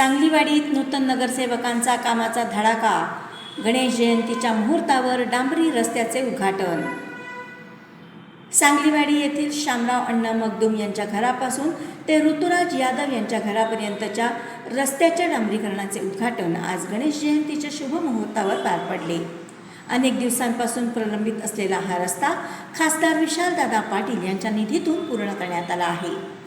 सांगलीवाडीत नूतन नगरसेवकांचा कामाचा धडाका गणेश जयंतीच्या मुहूर्तावर डांबरी रस्त्याचे उद्घाटन. सांगलीवाडी येथील शामराव अण्णा मगदूम यांच्या घरापासून ते ऋतुराज यादव यांच्या घरापर्यंतच्या रस्त्याच्या डांबरीकरणाचे उद्घाटन आज गणेश जयंतीच्या शुभ मुहूर्तावर पार पडले. अनेक दिवसांपासून प्रलंबित असलेला हा रस्ता खासदार विशालदादा पाटील यांच्या निधीतून पूर्ण करण्यात आला आहे.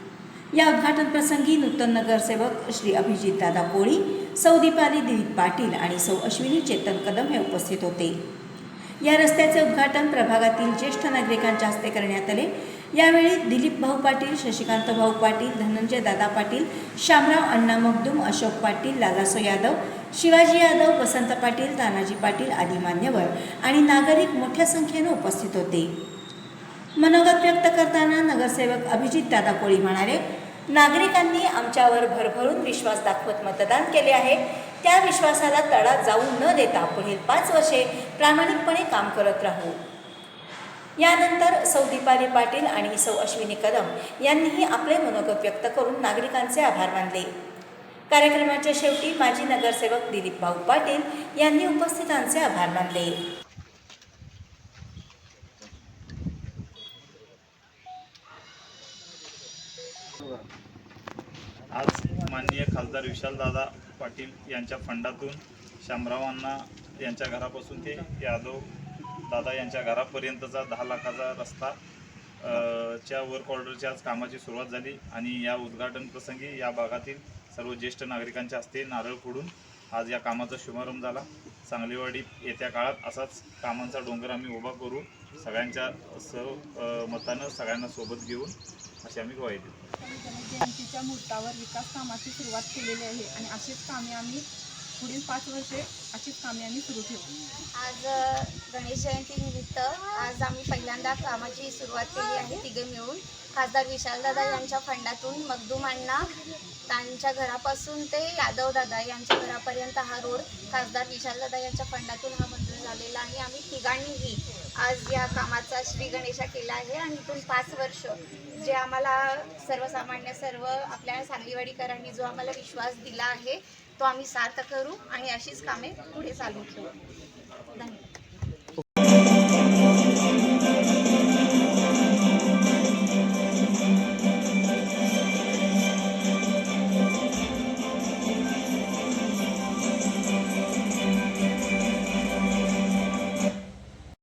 या उद्घाटन प्रसंगी नूतन नगरसेवक श्री अभिजितदादा कोळी सौ दीपाली दिलीप पाटील आणि सौ अश्विनी चेतन कदम हे उपस्थित होते. या रस्त्याचे उद्घाटन प्रभागातील ज्येष्ठ नागरिकांच्या हस्ते करण्यात आले. यावेळी दिलीप भाऊ पाटील शशिकांत भाऊ पाटील धनंजय दादा पाटील शामराव अण्णा मगदूम अशोक पाटील लालासो यादव शिवाजी यादव वसंत पाटील तानाजी पाटील आदी मान्यवर आणि नागरिक मोठ्या संख्येने उपस्थित होते. मनोगत व्यक्त करताना नगरसेवक अभिजित दादा कोळी म्हणाले नागरिकांनी आमच्यावर भरभरून विश्वास दाखवत मतदान केले आहे. त्या विश्वासाला तडा जाऊ न देता पुढील पाच वर्षे प्रामाणिकपणे काम करत राहू. यानंतर सौ दीपाली पाटील आणि सौ अश्विनी कदम यांनीही आपले मनोगत व्यक्त करून नागरिकांचे आभार मानले. कार्यक्रमाच्या शेवटी माजी नगरसेवक दिलीप भाऊ पाटील यांनी उपस्थितांचे आभार मानले. आज माननीय खासदार विशालदादा पाटील यांच्या फंडातून शामरावांना यांच्या घरापासून ते यादव दादा यांच्या घरापर्यंतचा दहा लाखाचा रस्ता च्या वर्क ऑर्डरच्या आज कामाची सुरुवात झाली आणि या उद्घाटन प्रसंगी या भागातील सर्व ज्येष्ठ नागरिकांच्या हस्ते नारळ फोडून आज या कामाचा शुभारंभ झाला. सांगलीवाडीत येत्या काळात असाच कामांचा डोंगर आम्ही उभा करू सगळ्यांच्या सर्व मतानं सगळ्यांना सोबत घेऊन अशी आम्ही ग्वाही देतो. गणेश जयंतीच्या मुहूर्तावर विकास कामाची सुरुवात केलेली आहे आणि अशीच कामे आम्ही पुढील पाच वर्षे अशीच कामे आम्ही सुरू ठेवू. आज गणेश जयंती निमित्त आज आम्ही पहिल्यांदा कामाची सुरुवात केली आहे तिघे मिळून. खासदार विशालदादा यांच्या फंडातून मगदूम अण्णा त्यांच्या घरापासून ते यादव दादा यांच्या घरापर्यंत हा रोड खासदार विशालदादा यांच्या फंडातून हा मंजूर झालेला आहे. आम्ही तिघांनीही आज या कामाचा श्री गणेशा केला आहे आणि इथून पाच वर्ष जे आम्हाला सर्वसामान्य सर्व आपल्या सांगलीवाडीकरांनी जो आम्हाला विश्वास दिला आहे तो आम्ही सार्थ करू आणि अशीच कामे पुढे चालू ठेवू.